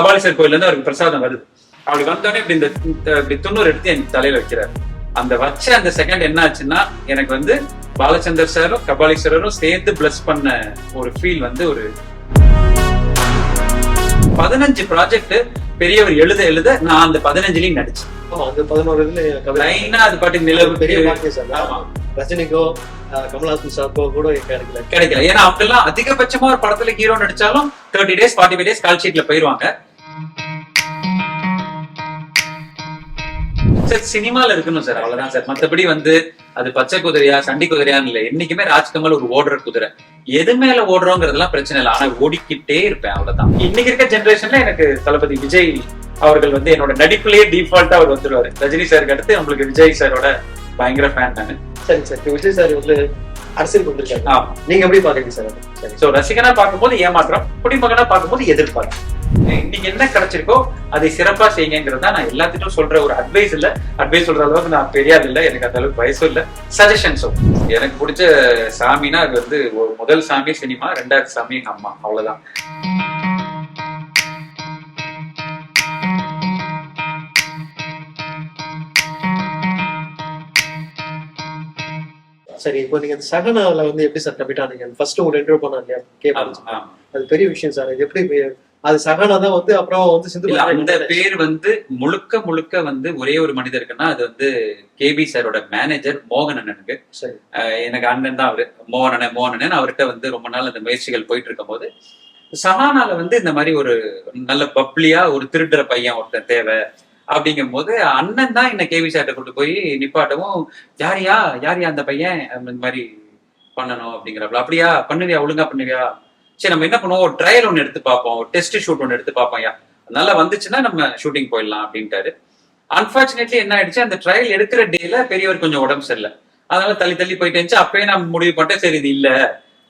கபாலீஸ்வர் கோயில்ல இருந்து அவருக்கு பிரசாதம் வருது. அப்படி வந்தோடனே இப்படி இந்த இப்படி துண்ணூறு எடுத்து என் தலையில வைக்கிறாரு. அந்த வச்ச அந்த செகண்ட் என்ன ஆச்சுன்னா எனக்கு வந்து பாலச்சந்தர் சாரும் கபாலீஸ்வரரும் சேர்த்து பிளஸ் பண்ண ஒரு ஃபீல் வந்து ஒரு பதினஞ்சு ப்ராஜெக்ட் பெரியவர் எழுத எழுத நான் அந்த பதினஞ்சுலயும் நடிச்சேன். அந்த பதினோரு இதுல கவிதை லைனா அது பாட்டு நிலவு பெரிய. ரஜினிக்கோ கமலஹாசன் சாருக்கோ கூட கிடைக்கல. கிடைக்கல. ஏன்னா அவங்கெல்லாம் அதிகபட்சமா ஒரு படத்துல hero நடிச்சாலும் thirty days forty five days call ஷீட்ல போயிருவாங்க. சார் சினிமால இருக்கணும் சார். அவ்வளவுதான் சார். மத்தபடி வந்து அது பச்சை குதிரையா சண்டி குதிரையான்னு இல்ல. என்னைக்குமே ராஜ்கமல் ஒரு ஓடுற குதிரை. எது மேல ஓடுறோங்கிறதுலாம் பிரச்சனை இல்லை. ஆனா ஓடிக்கிட்டே இருப்பேன் அவ்வளவுதான். இன்னைக்கு இருக்க ஜெனரேஷன்ல எனக்கு தளபதி விஜய் அவர்கள் வந்து என்னோட நடிப்புலயே டிஃபால்ட்டா அவர் வந்துருவாரு. ரஜினி சாருக்கு அடுத்து நம்மளுக்கு விஜய் சாரோட பயங்கர ஃபேன் நானு. சரி சார். விஜய் சார் வந்து அரசியல் வந்திருக்காரு ஆமா. நீங்க எப்படி பாக்குறீங்க? சரி சோ ரசிகனா பார்க்கும்போது ஏமாற்றம் குடிமகனா பார்க்கும்போது எதிர்பார்ப்பு இன்னைக்கு என்ன கிடைச்சிருக்கோ அதை சிறப்பா செய்யுங்கிறது தான் நான் எல்லாத்துக்கும் சொல்ற ஒரு அட்வைஸ் இல்ல. அட்வைஸ் சொல்ற அளவுக்கு நான் பெரியாது இல்ல. எனக்கு அந்த அளவுக்கு வயசும் இல்ல. சஜஷன்ஸும் எனக்கு பிடிச்ச சாமினா அது வந்து ஒரு முதல் சாமி சினிமா ரெண்டாவது சாமி எங்க அம்மா. அவ்வளவுதான். சரி இப்போ நீங்க சகனால வந்து எப்படி சார் கமிட் ஆனீங்க ஃபர்ஸ்ட் உங்களை இன்டர்வியூ பண்ணா இல்லையா? கேட்பாங்க. அது பெரிய விஷயம் சார். அது எப்படி அது சகனா தான் வந்து அப்புறம் வந்து சிந்து அந்த பேர் வந்து முழுக்க முழுக்க வந்து ஒரே ஒரு மனிதருக்குன்னா அது வந்து கேபி சாரோட மேனேஜர் மோகன் அண்ணனுக்கு. எனக்கு அண்ணன் தான் அவரு. மோகனனே மோகனன் அவர்கிட்ட வந்து ரொம்ப நாள் அந்த முயற்சிகள் போயிட்டு இருக்கும்போது சஹானால வந்து இந்த மாதிரி ஒரு நல்ல பப்ளியா ஒரு திருடுற பையன் ஒருத்தன் தேவை அப்படிங்கும் போது அண்ணன் தான் என்ன கேவி சார்ட்ட கொண்டு போய் நிப்பாட்டவும் யாரியா யாரியா அந்த பையன்? இந்த மாதிரி பண்ணணும் அப்படிங்கிறப்ப அப்படியா? பண்ணுவியா? ஒழுங்கா பண்ணுவியா? சரி நம்ம என்ன பண்ணுவோம்? ட்ரையல் ஒன்று எடுத்து பார்ப்போம். டெஸ்ட் ஷூட் ஒன்று எடுத்து பார்ப்போம் யா நல்லா வந்துச்சுன்னா நம்ம ஷூட்டிங் போயிடலாம் அப்படின்ட்டாரு. அன்பார்ச்சுனேட்லி என்ன ஆயிடுச்சு? அந்த ட்ரையல் எடுக்கிற டேல பெரியவர் கொஞ்சம் உடம்பு சரியில்லை. அதனால தள்ளி தள்ளி போயிட்டு இருந்துச்சு. அப்பயே நான் முடிவு பண்ணிட்டேன் சரி இது இல்ல.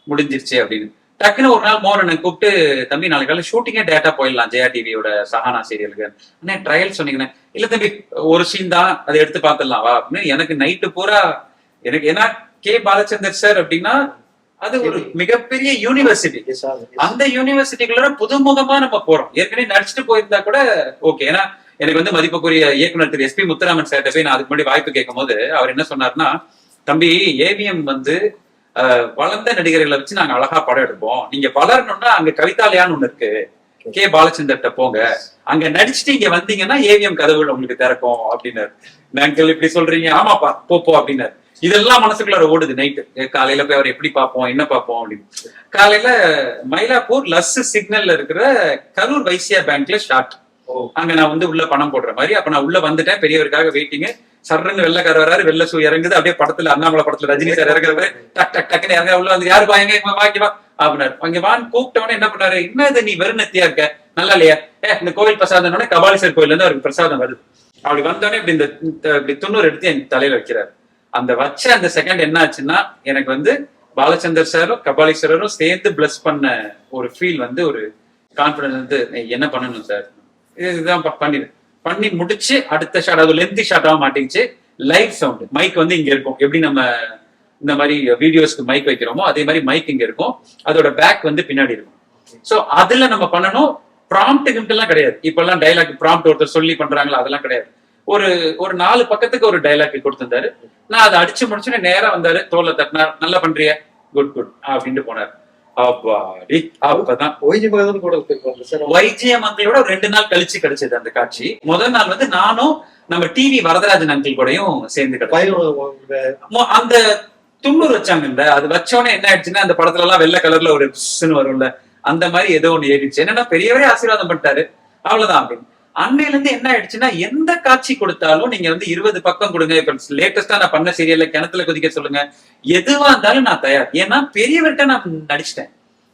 முடிஞ்சிருச்சு அப்படின்னு. டக்குன்னு ஒரு நாள் மோகனை கூப்பிட்டு தம்பி நாளைக்கு காலையில் ஷூட்டிங்கே டேட்டா போயிடலாம். ஜெயா டிவியோட சஹானா சீரியலுக்கு அண்ணே ட்ரையல் சொன்னீங்கண்ணே. இல்ல தம்பி ஒரு சீன் தான். அதை எடுத்து பார்த்துடலாம். வா அப்படின்னு எனக்கு நைட்டு பூரா எனக்கு ஏன்னா கே. பாலச்சந்தர் சார் அப்படின்னா அது ஒரு மிகப்பெரிய யூனிவர்சிட்டி. அந்த யூனிவர்சிட்டிக்குள்ள புதுமுகமா நம்ம போறோம். ஏற்கனவே நடிச்சுட்டு போயிருந்தா கூட ஓகே ஏன்னா எனக்கு வந்து மதிப்புக்குரிய இயக்குனர் திரு எஸ்பி முத்துராமன் சார்ட்ட போய் நான் அதுக்கு முன்னாடி வாய்ப்பு கேட்கும் போது அவர் என்ன சொன்னார்னா தம்பி ஏவிஎம் வந்து வளர்ந்த நடிகர்களை வச்சு நாங்க அழகா படம் எடுப்போம். நீங்க வளரணும்னா அங்க கவிதாலயான்னு ஒண்ணு இருக்கு. கே. பாலச்சந்தர்ட்ட போங்க. அங்க நடிச்சுட்டு இங்க வந்தீங்கன்னா ஏவிஎம் கதவுகள் உங்களுக்கு திறக்கும். அப்படின்னாரு. நாங்கள் இப்படி சொல்றீங்க. ஆமாப்பா போ போ. அப்படின்னாரு. இதெல்லாம் மனசுக்குள்ள ஓடுது. நைட்டு காலையில போய் அவர் எப்படி பார்ப்போம் என்ன பார்ப்போம் அப்படின்னு. காலையில மயிலாப்பூர் லஸ் சிக்னல்ல இருக்கிற கரூர் வைசியா பேங்க்ல ஷார்ட் ஓ. அங்க நான் வந்து உள்ள பணம் போடுற மாதிரி. அப்ப நான் உள்ள வந்துட்டேன். பெரியவருக்காக வெயிட்டிங் சர்றன்னு வெள்ளக்கார வராரு. வெள்ள சூ இறங்குது. அப்படியே படத்துல அண்ணாமலை படத்துல ரஜினி சார் இறங்குறது டக் டக் டக்குன்னு இறங்க உள்ள வந்து யாரு இங்க வாங்கி வா. அப்படின்னாரு. அங்க வான்னு கூப்பிட்டவனே என்ன பண்ணாரு? என்ன இது நீ வெறுநத்தியா இருக்க? நல்லா இல்லையா? ஏ இந்த கோவில் பிரசாதம் கபாலீஸ்வர் கோயில்ல இருந்து அவருக்கு பிரசாதம் வருது. அப்படி வந்தோடனே இப்படி இந்த இந்த- இப்படி துண்ணூறு எடுத்து என் தலையில வைக்கிறாரு. அந்த வச்ச அந்த செகண்ட் என்ன ஆச்சுன்னா எனக்கு வந்து பாலச்சந்தர் சாரும் கபாலீஸ்வரரும் சேர்த்து பிளஸ் பண்ண ஒரு ஃபீல் வந்து ஒரு கான்பிடன்ஸ் வந்து என்ன பண்ணணும் சார் இதுதான் பண்ணிரு பண்ணி முடிச்சு அடுத்த ஷாட் அது லென்த்தி ஷாட்டாக மாட்டிச்சு லைவ் சவுண்ட் மைக் வந்து இங்க இருக்கும். எப்படி நம்ம இந்த மாதிரி வீடியோஸ்க்கு மைக் வைக்கிறோமோ அதே மாதிரி மைக் இங்க இருக்கும். அதோட பேக் வந்து பின்னாடி இருக்கும். சோ அதுல நம்ம பண்ணணும். ப்ராம்ப்ட் எல்லாம் கிடையாது. இப்பெல்லாம் டைலாக் ப்ராம்ப்ட் ஒருத்தர் சொல்லி பண்றாங்களா அதெல்லாம் கிடையாது. ஒரு ஒரு நாலு பக்கத்துக்கு ஒரு டைலாக் கொடுத்திருந்தாரு. நான் அதை அடிச்சு முடிச்சுட்டு நேரா வந்தாரு தோல்ல தட்டினார். நல்லா பண்றிய குட் குட் அப்படின்ட்டு போனார். அப்பாடி அப்பதான் அங்கிளோட ஒரு ரெண்டு நாள் கழிச்சு கிடைச்சது அந்த காட்சி. முதல் நாள் வந்து நானும் நம்ம டிவி வரதராஜன் அங்கிள் கூடயும் சேர்ந்து அந்த துண்ணூறு வச்சாங்கல்ல அது வச்சோடனே என்ன ஆயிடுச்சுன்னா அந்த படத்துல எல்லாம் வெள்ளை கலர்ல ஒரு வரும்ல அந்த மாதிரி ஏதோ ஒண்ணு ஏறிடுச்சு. என்னன்னா பெரியவரே ஆசீர்வாதம் பண்ணிட்டாரு. அவ்வளவுதான் அப்படின்னு. அன்னையில இருந்து என்ன ஆயிடுச்சுன்னா எந்த காட்சி கொடுத்தாலும் நீங்க வந்து இருபது பக்கம் கொடுங்க. இப்ப லேட்டஸ்டா நான் பண்ண சீரியல்ல கிணத்துல குதிக்க சொல்லுங்க. எதுவா இருந்தாலும் நான் தயார். ஏன்னா பெரியவர்கிட்ட நான் நடிச்சிட்டேன்.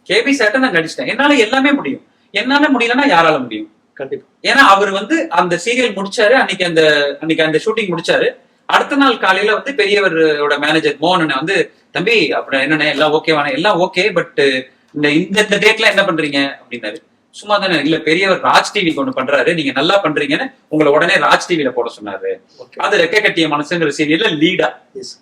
கேபி சார்ட்ட நான் நடிச்சிட்டேன். என்னால எல்லாமே முடியும். என்னால முடியலன்னா யாரால முடியும்? கண்டிப்பா. ஏன்னா அவர் வந்து அந்த சீரியல் முடிச்சாரு. அன்னைக்கு அந்த அன்னைக்கு அந்த ஷூட்டிங் முடிச்சாரு. அடுத்த நாள் காலையில வந்து பெரியவரோட மேனேஜர் மோகன் வந்து தம்பி அப்புறம் என்னண்ணே? எல்லாம் ஓகேவானே எல்லாம் ஓகே பட் இந்த இந்த இந்த டேட்ல என்ன பண்றீங்க? அப்படின்னாரு. சும்மா தானே இல்ல பெரியவர் ராஜ் டிவிக்கு ஒண்ணு பண்றாரு. நீங்க நல்லா பண்றீங்கன்னு உங்களை உடனே ராஜ் டிவில போட சொன்னாரு. அது ரெக்க கட்டிய மனசுங்கிற சீரியல்ல லீடா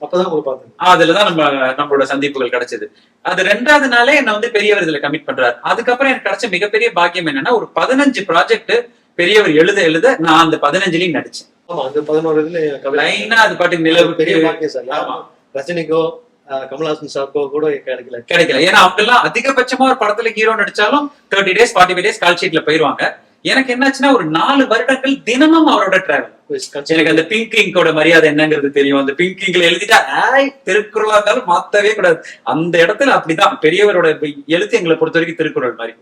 அப்பதான் அதுலதான் நம்ம நம்மளோட சந்திப்புகள் கிடைச்சது. அது ரெண்டாவது நாளே என்ன வந்து பெரியவர் இதுல கமிட் பண்றாரு. அதுக்கப்புறம் எனக்கு கிடைச்ச மிகப்பெரிய பாக்கியம் என்னன்னா ஒரு பதினஞ்சு ப்ராஜெக்ட் பெரியவர் எழுத எழுத நான் அந்த பதினஞ்சுலயும் நடிச்சேன். ஆமா அந்த பதினோரு இதுல லைனா அது பாட்டுக்கு நிலவு பெரிய பாக்கியம் கமல்ஹாசன் சாருக்கோ கூட கிடைக்கல. கிடைக்கல. ஏன்னா அவங்க எல்லாம் அதிகபட்சமா ஒரு படத்துல hero நடிச்சாலும் thirty days forty five days call ஷீட்ல போயிருவாங்க. எனக்கு என்னாச்சுன்னா ஒரு நாலு வருடங்கள் தினமும் அவரோட டிராவல் எனக்கு அந்த பிங்க் இங்கோட மரியாதை என்னங்கிறது தெரியும். அந்த பிங்க் இங்க்ல எழுதிட்டா ஆய் திருக்குறளா இருந்தாலும் மாத்தவே கூடாது. அந்த இடத்துல அப்படிதான் பெரியவரோட எழுத்து எங்களை பொறுத்த வரைக்கும் திருக்குறள் மாதிரி.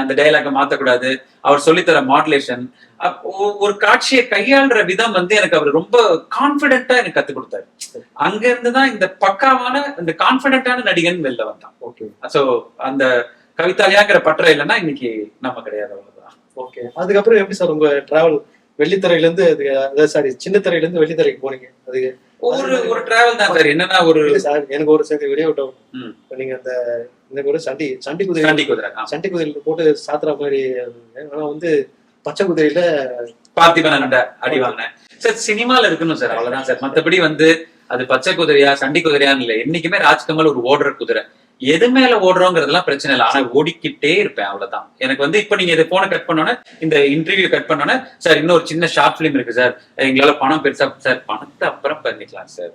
அந்த டைலாக மாத்தக்கூடாது. அவர் சொல்லித்தர மாடுலேஷன் ஒரு காட்சியை கையாளுற விதம் வந்து எனக்கு அவர் ரொம்ப கான்பிடென்ட்டா எனக்கு கத்து கொடுத்தாரு. அங்க இருந்துதான் இந்த பக்காவான இந்த கான்பிடென்ட்டான நடிகன் வெளில வந்தான். ஓகே சோ அந்த கவிதாலியாங்கிற பற்ற இல்லைன்னா இன்னைக்கு நம்ம கிடையாது அவ்வளவுதான். ஓகே அதுக்கப்புறம் எப்படி சார் உங்க டிராவல் வெள்ளித்திரையில இருந்து சாரி சின்ன திரையில இருந்து வெள்ளித்திரைக்கு போனீங்க? அது ஒரு ஒரு டிராவல் தான் சார். என்னன்னா ஒரு சார் எனக்கு ஒரு சேர்ந்து வெளியே விட்டோம். நீங்க அந்த இந்த ஒரு சண்டி சண்டி குதிரை. சண்டி குதிரை. சண்டி குதிரையில போட்டு சாத்துற மாதிரி. ஆனா வந்து பச்சை குதிரையில பார்த்திபன் அடி வாங்கினேன். சார் சினிமால இருக்கணும் சார் அவ்வளவுதான் சார். மத்தபடி வந்து அது பச்சை குதிரையா சண்டி குதிரையான்னு இல்ல. என்னைக்குமே ராஜ்கமல் ஒரு ஓடுற குதிரை. எது மேல ஓடுறோங்கிறதுலாம் பிரச்சனை இல்லை. ஆனா ஓடிக்கிட்டே இருப்பேன் அவ்வளவுதான். எனக்கு வந்து இப்ப நீங்க இதை போன கட் பண்ணோன்னே இந்த இன்டர்வியூ கட் பண்ணோன்னே சார் இன்னொரு சின்ன ஷார்ட் பிலிம் இருக்கு சார் எங்களால பணம் பெருசா சார் பணத்தை அப்புறம் பண்ணிக்கலாம் சார்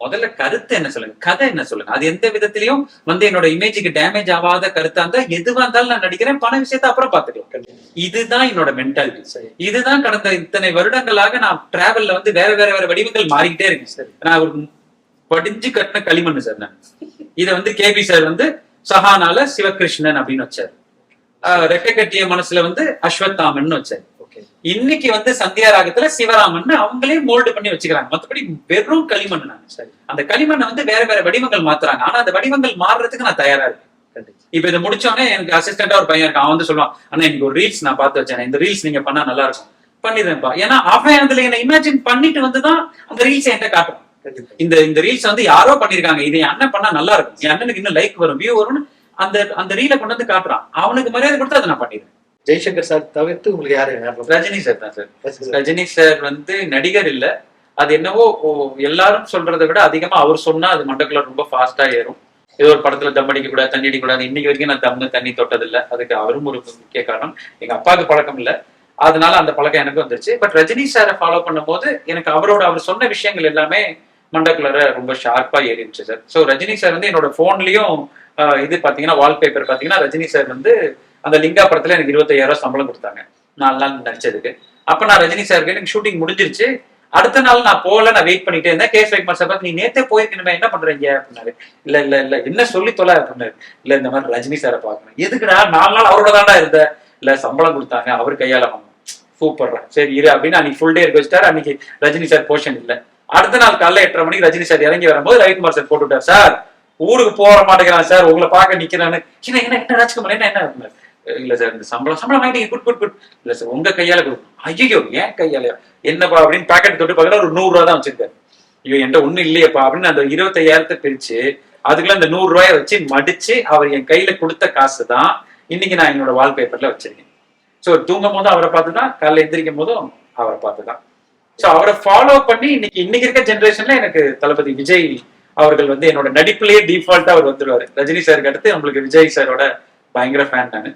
முதல்ல கருத்து என்ன சொல்லுங்க? கதை என்ன சொல்லுங்க? அது எந்த விதத்திலயும் வந்து என்னோட இமேஜுக்கு டேமேஜ் ஆகாத கருத்தா இருந்தா எதுவா இருந்தாலும் நான் நடிக்கிறேன் பண விஷயத்த அப்புறம் பாத்துக்கலாம் இதுதான் என்னோட மென்டாலிட்டி சார் இதுதான் கடந்த இத்தனை வருடங்களாக நான் டிராவல்ல வந்து வேற வேற வேற வடிவங்கள் மாறிக்கிட்டே இருக்கேன் சார் நான் ஒரு படிஞ்சு கட்டின களிமண் சார் நான். இதை வந்து கேபி சார் வந்து சஹானால சிவகிருஷ்ணன் அப்படின்னு வச்சார். ரெக்கை கட்டிய மனசுல வந்து அஸ்வத்தாமன் வச்சார். இன்னைக்கு வந்து சந்தியா ராகத்துல சிவராமன் அவங்களே மோல்டு பண்ணி வச்சுக்கிறாங்க. மத்தபடி வெறும் களிமண் சரி. அந்த களிமண்ணை வந்து வேற வேற வடிவங்கள் மாத்துறாங்க. ஆனா அந்த வடிவங்கள் மாறுறதுக்கு நான் தயாரா இருக்கேன். இப்ப இதை முடிச்சோடனே எனக்கு அசிஸ்டண்டா ஒரு பையன் இருக்கான். அவன் வந்து சொல்லுவான் அண்ணா எனக்கு ஒரு ரீல்ஸ் நான் பார்த்து வச்சேன். இந்த ரீல்ஸ் நீங்க பண்ணா நல்லா இருக்கும். பண்ணிடுறேன்ப்பா. ஏன்னா அவன் அதுல என்ன இமேஜின் பண்ணிட்டு வந்துதான் அந்த ரீல்ஸ் என்கிட்ட கண்டிப்பா இந்த இந்த ரீல்ஸ் வந்து யாரோ பண்ணிருக்காங்க. இது அண்ணன் பண்ணா நல்லா இருக்கும். என் அண்ணனுக்கு இன்னும் லைக் வரும் வியூ வரும்னு அந்த அந்த ரீலை கொண்டு வந்து காட்டுறான். அவனுக்கு மரியாதை கொடுத்து அதை நான் பண்ணிடுறேன். ஜெய்சங்கர் சார் தவிர்த்து உங்களுக்கு யாரு? ரஜினி சார் தான் சார். ரஜினி சார். வந்து நடிகர் இல்ல. அது என்னவோ எல்லாரும் சொல்றதை விட அதிகமா அவர் சொன்னா அது மண்டக்குள்ள ரொம்ப ஃபாஸ்டா ஏறும். ஏதோ ஒரு படத்துல தம் அடிக்க கூடாது தண்ணி அடிக்க கூடாது இன்னைக்கு வரைக்கும் நான் தம்மு தண்ணி தொட்டது இல்ல அதுக்கு அவரும் ஒரு முக்கிய காரணம். எங்க அப்பாவுக்கு பழக்கம் இல்ல. அதனால அந்த பழக்கம் எனக்கு வந்துருச்சு. பட் ரஜினி சாரை ஃபாலோ பண்ணும்போது எனக்கு அவரோட அவர் சொன்ன விஷயங்கள் எல்லாமே மண்டக்குள்ளர ரொம்ப ஷார்ப்பா ஏறிடுச்சு சார் ஸோ ரஜினி சார் வந்து என்னோட போன்லயும் இது பாத்தீங்கன்னா வால்பேப்பர் பாத்தீங்கன்னா ரஜினி சார் வந்து அந்த லிங்கா படத்துல எனக்கு இருபத்தையாயிரம் சம்பளம் கொடுத்தாங்க. நாலு நாள் நடிச்சதுக்கு. அப்ப நான் ரஜினி சாருக்கு எனக்கு ஷூட்டிங் முடிஞ்சிருச்சு. அடுத்த நாள் நான் போகல நான் வெயிட் பண்ணிட்டே இருந்தேன். கேஸ் வைக்குமார் சார் நீ நேத்தே போயிருக்கணுமே என்ன பண்றீங்க? அப்படின்னாரு. இல்ல இல்ல இல்ல என்ன சொல்லி தொலை? அப்படின்னாரு. இல்ல இந்த மாதிரி ரஜினி சாரை பார்க்கணும். எதுக்குடா? நாலு நாள் அவரோட தான்டா இருந்த இல்ல சம்பளம் கொடுத்தாங்க அவர் கையால வாங்க சூப்பர்ரா சரி இரு. அப்படின்னு அன்னைக்கு ஃபுல் டே இருக்க வச்சுட்டாரு. அன்னைக்கு ரஜினி சார் போர்ஷன் இல்லை. அடுத்த நாள் காலைல எட்டரை மணிக்கு ரஜினி சார் இறங்கி வரும்போது ரவிக்குமார் சார் போட்டுவிட்டார். சார் ஊருக்கு போற மாட்டேங்கிறான் சார் உங்களை பார்க்க நிக்கிறான்னு. என்ன என்ன என்ன ராஜ்குமார் என்ன என்ன இல்ல சார் இந்த சம்பளம் சம்பளம் வாங்கிட்டீங்க. Good good good. இல்ல சார் உங்க கையால குடு. ஐயோ ஏன் கையால என்னப்பா? அப்படின்னு பாக்கெட் தொட்டு பார்க்கல ஒரு நூறு ரூபா தான் வச்சிருக்காரு. ஐயோ என்கிட்ட ஒண்ணு இல்லையேப்பா. அப்படின்னு அந்த இருபத்தையாயிரத்தை பிரிச்சு அதுக்குள்ள அந்த நூறு ரூபாயை வச்சு மடிச்சு அவர் என் கையில கொடுத்த காசு தான் இன்னைக்கு நான் என்னோட வால்பேப்பர்ல வச்சிருக்கேன். ஸோ தூங்கும் போதும் அவரை பார்த்து தான் காலைல எந்திரிக்கும் போதும் அவரை பார்த்து தான் ஸோ அவரை ஃபாலோ பண்ணி இன்னைக்கு இன்னைக்கு இருக்க ஜென்ரேஷன்ல எனக்கு தளபதி விஜய் அவர்கள் வந்து என்னோட நடிப்புலயே டிஃபால்ட்டா அவர் வந்துருவாரு. ரஜினி சாருக்கு அடுத்து நம்மளுக்கு விஜய் சாரோட பயங்கர ஃபேன் நானு.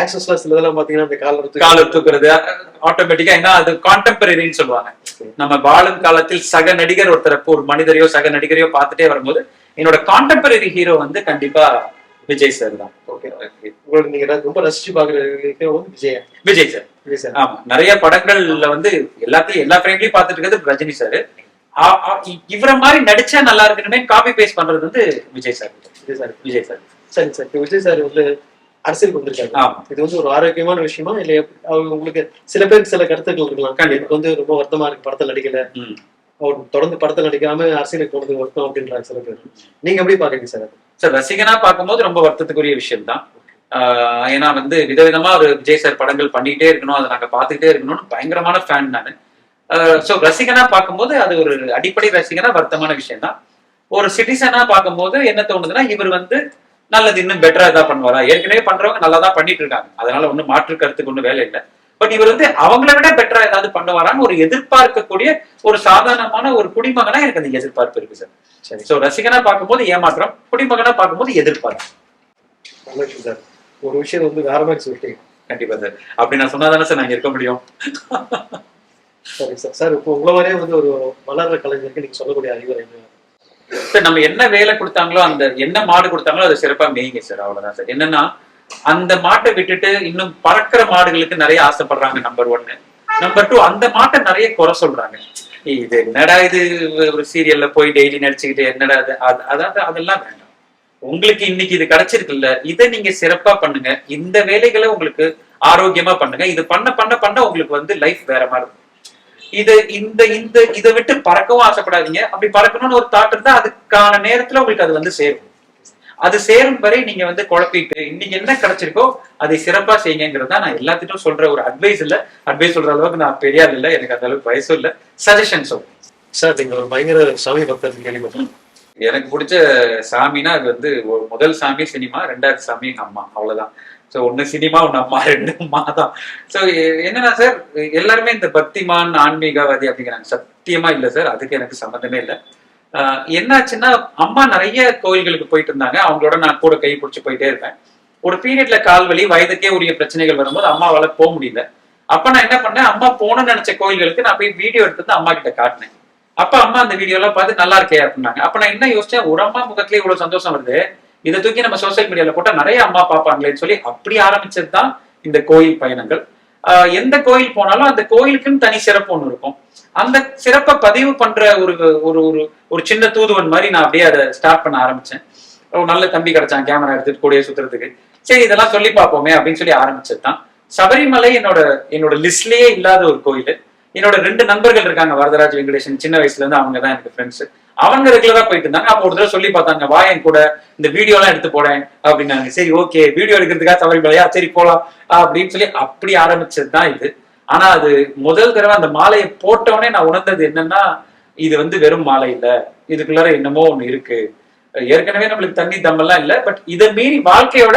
ஆக்சஸ்ல சில இதெல்லாம் பாத்தீங்கன்னா அந்த கால் எடுத்து கால தூக்குறது ஆட்டோமேட்டிக்கா ஏன்னா அது கான்டெம்பரரின்னு சொல்லுவாங்க. நம்ம வாழும் காலத்தில் சக நடிகர் ஒருத்தர் ஒரு மனிதரையோ சக நடிகரையோ பார்த்துட்டே வரும்போது என்னோட கான்டெம்பரரி ஹீரோ வந்து கண்டிப்பா விஜய் சார் தான். ஓகே நீங்க ரொம்ப ரசிச்சு பாக்குற hero வந்து விஜய் விஜய் சார். விஜய் சார். ஆமா. நிறைய படங்கள்ல வந்து எல்லாத்தையும் எல்லா ஃப்ரேம்லயும் பார்த்துட்டு இருக்கிறது ரஜினி சார். இவரை மாதிரி நடிச்சா நல்லா இருக்கணுமே காப்பி பேஸ்ட் பண்றது வந்து Vijay sir. Vijay sir. Vijay sir. சரி விஜய் சார் வந்து அரசியலுக்கு வந்திருக்காரு ஆமா. இது வந்து ஒரு ஆரோக்கியமான விஷயமா இல்ல அவங்க உங்களுக்கு சில பேருக்கு சில கருத்துக்கள் இருக்கலாம். எனக்கு வந்து ரொம்ப வருத்தமா இருக்கு படத்தில் நடிக்கல. அவர் தொடர்ந்து படத்தில் நடிக்காம அரசியலுக்கு போனது வருத்தம் அப்படின்றாங்க சில பேர். நீங்க எப்படி பாக்குறீங்க சார்? சார் ரசிகனா பார்க்கும்போது ரொம்ப வருத்தத்துக்குரிய விஷயம் தான் ஏன்னா வந்து விதவிதமா ஒரு விஜய் சார் படங்கள் பண்ணிட்டே இருக்கணும் அதை நாங்க பார்த்துக்கிட்டே இருக்கணும்னு பயங்கரமான ஃபேன் நான். ஸோ ரசிகனா பார்க்கும்போது அது ஒரு அடிப்படை ரசிகனா வருத்தமான விஷயம் தான் ஒரு சிட்டிசனா பார்க்கும்போது என்ன தோணுதுன்னா இவர் வந்து நல்லது இன்னும் பெட்டரா ஏதாவது பண்ணுவாரா? ஏற்கனவே பண்றவங்க நல்லா தான் பண்ணிட்டு இருக்காங்க அதனால ஒண்ணும் மாற்று கருத்துக்கு ஒண்ணும் வேலை இல்லை. பட் இவர் வந்து அவங்கள விட பெட்டரா ஏதாவது பண்ணுவாரான்னு ஒரு எதிர்பார்க்கக்கூடிய ஒரு சாதாரணமான ஒரு குடிமகனா எனக்கு அந்த எதிர்பார்ப்பு இருக்கு சார் சரி. சோ ரசிகனா பார்க்கும்போது ஏமாற்றம் குடிமகனா பார்க்கும்போது எதிர்பார்ப்பு சார் ஒரு விஷயம் வந்து வேற மாதிரி சொல்லிட்டீங்க கண்டிப்பா சார். அப்படி நான் சொன்னாதானே சார் நான் இங்க இருக்க முடியும்? சரி சார் சார் இப்போ உங்களை மாதிரியே வந்து ஒரு வளர்ற கலைஞருக்கு நீங்க சொல்லக்கூடிய அறிவுரை என்ன? சார் நம்ம என்ன வேலை கொடுத்தாங்களோ அந்த என்ன மாடு கொடுத்தாங்களோ அதை சிறப்பா மேய்ங்க சார். அவ்வளவுதான் சார். என்னன்னா அந்த மாட்டை விட்டுட்டு இன்னும் பறக்கிற மாடுகளுக்கு நிறைய ஆசைப்படுறாங்க நம்பர் ஒன்னு நம்பர் டூ அந்த மாட்டை நிறைய குறை சொல்றாங்க. இது என்னடா இது? ஒரு சீரியல்ல போய் டெய்லி நடிச்சுக்கிட்டு என்னடா அது- அதாவது அதெல்லாம் வேண்டாம். உங்களுக்கு இன்னைக்கு இது கிடைச்சிருக்குல்ல இதை நீங்க சிறப்பா பண்ணுங்க. இந்த வேலைகளை உங்களுக்கு ஆரோக்கியமா பண்ணுங்க. இது பண்ண பண்ண பண்ண உங்களுக்கு வந்து லைஃப் வேற மாதிரி இருக்கும். இது இந்த இந்த இதை விட்டு பறக்கவும் ஆசைப்படாதீங்க. அப்படி பறக்கணும்னு ஒரு தாட் இருந்தா அதுக்கான நேரத்துல உங்களுக்கு அது வந்து சேரும். அது சேரும் வரை நீங்க வந்து குழப்பிட்டு இன்னைக்கு என்ன கிடைச்சிருக்கோ அதை சிறப்பா செய்யுங்கிறது தான் நான் எல்லாத்திட்டும் சொல்ற ஒரு அட்வைஸ் இல்ல. அட்வைஸ் சொல்ற அளவுக்கு நான் பெரியாது இல்ல. எனக்கு அந்த அளவுக்கு வயசும் இல்ல. சஜஷன் சார் நீங்க ஒரு பயங்கர சாமி பக்தர் கேள்விப்பட்டேன் எனக்கு பிடிச்ச சாமினா அது வந்து முதல் சாமி சினிமா ரெண்டாவது சாமி எங்க அம்மா. அவ்வளவுதான். சோ ஒன்னு சினிமா ஒன்னு அம்மா ரெண்டு அம்மா தான். சோ என்னன்னா சார் எல்லாருமே இந்த பக்திமான் ஆன்மீகவாதி அப்படிங்கிறாங்க. சத்தியமா இல்ல சார் அதுக்கு எனக்கு சம்மந்தமே இல்லை. என்னாச்சுன்னா அம்மா நிறைய கோயில்களுக்கு போயிட்டு இருந்தாங்க. அவங்களோட நான் கூட கை பிடிச்சி போயிட்டே இருப்பேன். ஒரு பீரியட்ல கால் வலி வயதுக்கே உரிய பிரச்சனைகள் வரும்போது அம்மாவால போக முடியல. அப்ப நான் என்ன பண்ணேன்? அம்மா போகணும்னு நினைச்ச கோயில்களுக்கு நான் போய் வீடியோ எடுத்து அம்மா கிட்ட காட்டினேன். அப்பா அம்மா அந்த வீடியோ எல்லாம் பார்த்து நல்லா இருக்கே அப்படின்னாங்க. அப்ப நான் என்ன யோசிச்சேன்? ஒரு அம்மா முகத்திலே இவ்வளவு சந்தோஷம் வருது. இதை தூக்கி நம்ம சோசியல் மீடியால போட்டா நிறைய அம்மா பார்ப்பாங்களேன்னு சொல்லி அப்படி ஆரம்பிச்சது தான் இந்த கோயில் பயணங்கள். எந்த கோயில் போனாலும் அந்த கோயிலுக்குன்னு தனி சிறப்பு ஒண்ணு இருக்கும். அந்த சிறப்பை பதிவு பண்ற ஒரு ஒரு ஒரு ஒரு சின்ன தூதுவன் மாதிரி நான் அப்படியே அதை ஸ்டார்ட் பண்ண ஆரம்பிச்சேன். ஒரு நல்ல தம்பி கிடைச்சான் கேமரா எடுத்துட்டு கூடயே சுத்துறதுக்கு. சரி இதெல்லாம் சொல்லி பார்ப்போமே அப்படின்னு சொல்லி ஆரம்பிச்சது தான். சபரிமலை என்னோட என்னோட லிஸ்ட்லயே இல்லாத ஒரு கோயில். என்னோட ரெண்டு நண்பர்கள் இருக்காங்க வரதராஜ் வெங்கடேஷன். சின்ன வயசுல இருந்து அவங்க தான் எனக்கு ஃப்ரெண்ட்ஸ் அவங்க ரெகுலரா போயிட்டு இருந்தாங்க. அப்போ ஒரு தடவை சொல்லி பார்த்தாங்க வா என் கூட இந்த வீடியோ எல்லாம் எடுத்து போறேன் அப்படின்னாங்க. சரி ஓகே வீடியோ எடுக்கிறதுக்காக சபரிமலையா சரி போலாம் அப்படின்னு சொல்லி அப்படி ஆரம்பிச்சது தான் இது. ஆனா அது முதல் தடவை அந்த மாலையை போட்டவொடனே நான் உணர்ந்தது என்னன்னா இது வந்து வெறும் மாலை இல்ல. இதுக்குள்ளார என்னமோ ஒண்ணு இருக்கு. ஏற்கனவே நம்மளுக்கு தண்ணி தம்பெல்லாம் இல்ல. பட் இதை மீறி வாழ்க்கையோட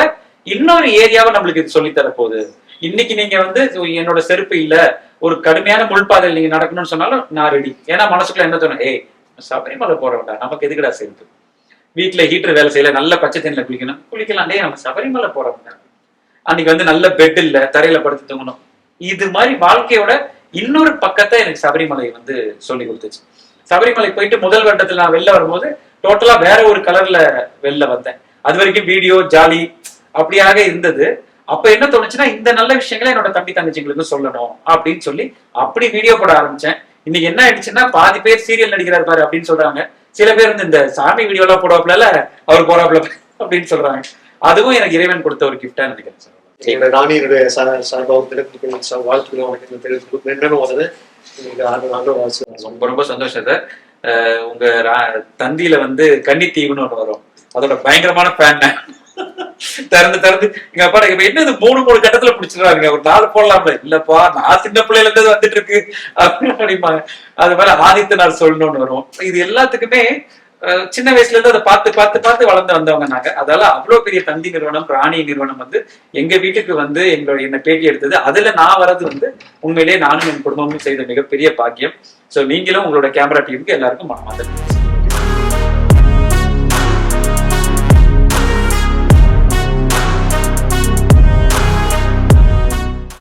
இன்னொரு ஏரியாவை நம்மளுக்கு இது சொல்லி தரப்போகுது இன்னைக்கு நீங்க வந்து என்னோட செருப்பு இல்லை. ஒரு கடுமையான முள்பாதையில் நீங்க நடக்கணும்னு சொன்னாலும் நான் ரெடி ஏன்னா மனசுக்குள்ள என்ன தோணும்? ஏய் சபரிமலை போறவன்டா நமக்கு எதுக்குடா சேர்ந்து வீட்டுல ஹீட்டர் வேலை செய்யல நல்ல பச்சை தண்ணில குளிக்கணும். குளிக்கலாம். டே நம்ம சபரிமலை போறவங்க அன்னைக்கு வந்து நல்ல பெட் இல்ல தரையில படுத்து தூங்கணும். இது மாதிரி வாழ்க்கையோட இன்னொரு பக்கத்தை எனக்கு சபரிமலை வந்து சொல்லி கொடுத்துச்சு. சபரிமலை போயிட்டு முதல் வருடத்துல நான் வெளில வரும்போது டோட்டலா வேற ஒரு கலர்ல வெளில வந்தேன். அது வரைக்கும் வீடியோ ஜாலி அப்படியாக இருந்தது. அப்ப என்ன தோணுச்சுன்னா இந்த நல்ல விஷயங்களை என்னோட தம்பி தங்கச்சிங்களுக்கு சொல்லணும் அப்படின்னு சொல்லி அப்படி வீடியோ போட ஆரம்பிச்சேன். இன்னைக்கு என்ன ஆயிடுச்சுன்னா பாதி பேர் சீரியல் நடிக்கிறார் பாரு அப்படின்னு சொல்றாங்க. சில பேர் வந்து இந்த சாமி வீடியோ எல்லாம் அவர் போறாப்ல அப்படின்னு சொல்றாங்க. அதுவும் எனக்கு இறைவன் கொடுத்த ஒரு கிஃப்டா நினைக்கிறேன் சார். என்னோட ராணியினுடைய சார்பாகவும் தெரிவித்து என்னன்னு வருது ரொம்ப ரொம்ப சந்தோஷம் சார். உங்க தந்தியில வந்து கன்னித்தீவுன்னு ஒண்ணு வரும். அதோட பயங்கரமான ஃபேன் திறந்து திறந்து. எங்க அப்பா இப்ப என்னது மூணு மூணு கட்டத்துல பிடிச்சிருக்காங்க ஒரு நாலு போடலாமே இல்லப்பா நான் சின்ன பிள்ளையில இருந்து வந்துட்டு இருக்கு. அப்படிம்பாங்க. அது மேல ஆதித்த நாள் சொல்லணும்னு வரும். இது எல்லாத்துக்குமே சின்ன வயசுல இருந்து அதை பார்த்து பார்த்து பார்த்து வளர்ந்து வந்தவங்க நாங்க. அதால அவ்வளவு பெரிய தந்தி நிறுவனம் பிராணி நிறுவனம் வந்து எங்க வீட்டுக்கு வந்து எங்களோட என்ன பேட்டி எடுத்தது. அதுல நான் வர்றது வந்து உண்மையிலேயே நானும் என் குடும்பமும் செய்த மிகப்பெரிய பாக்கியம். சோ நீங்களும் உங்களோட கேமரா டீமுக்கு எல்லாருக்கும் மனமார்ந்த